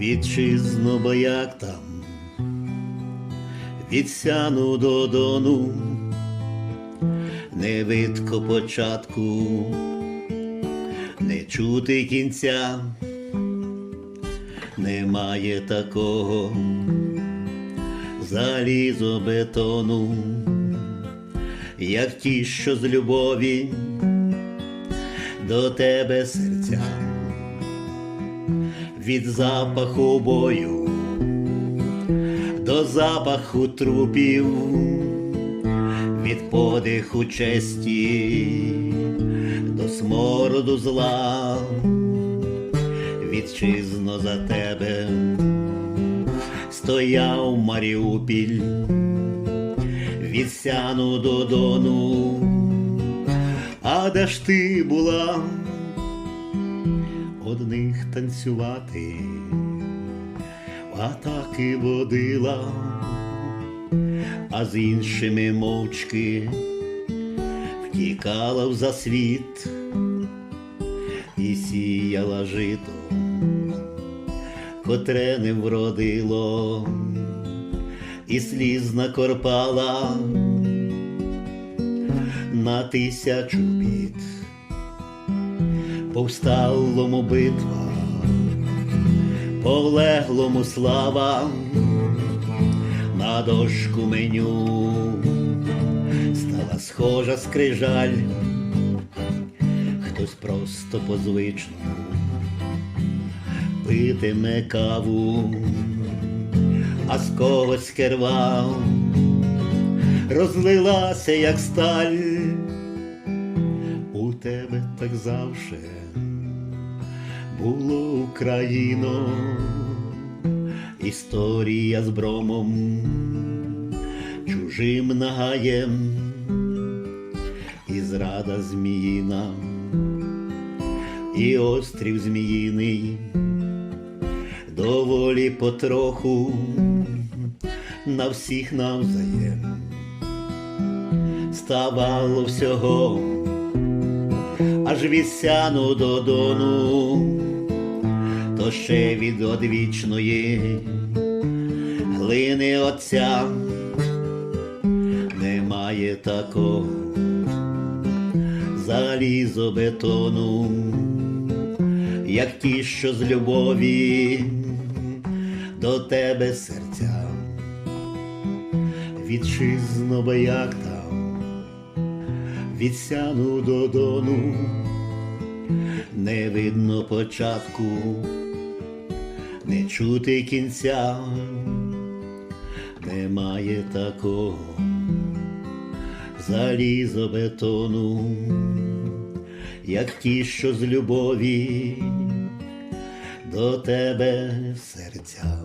Вітчизно, бо як там, від сяну до дону, не видко початку, не чути кінця, немає такого залізобетону, як ті, що з любові до тебе серця від запаху бою до запаху трупів, від подиху честі до смороду зла, вітчизно за тебе стояв Маріупіль, від сяну до дону, а де ж ти була? Одних танцювати, атаки водила, а з іншими мовчки втікала в засвіт і сіяла жито, котре не вродило, і сліз накорпала на тисячу бід повсталому битва, полеглому слава, на дошку меню стала схожа скрижаль, хтось просто по звичному питиме каву, а з когось керва розлилася, як сталь так завше було Україно, історія з бромом, чужим нагаєм, і зрада зміїна, і острів зміїний, доволі потроху на всіх навзаєм. Ставало всього аж від сяну до дону, то ще від одвічної глини отця немає такого залізобетону, як ті, що з любові до тебе серця. Вітчизно, як там від сяну до дону, не видно початку, не чути кінця, немає такого залізобетону, як ті, що з любові до тебе серця.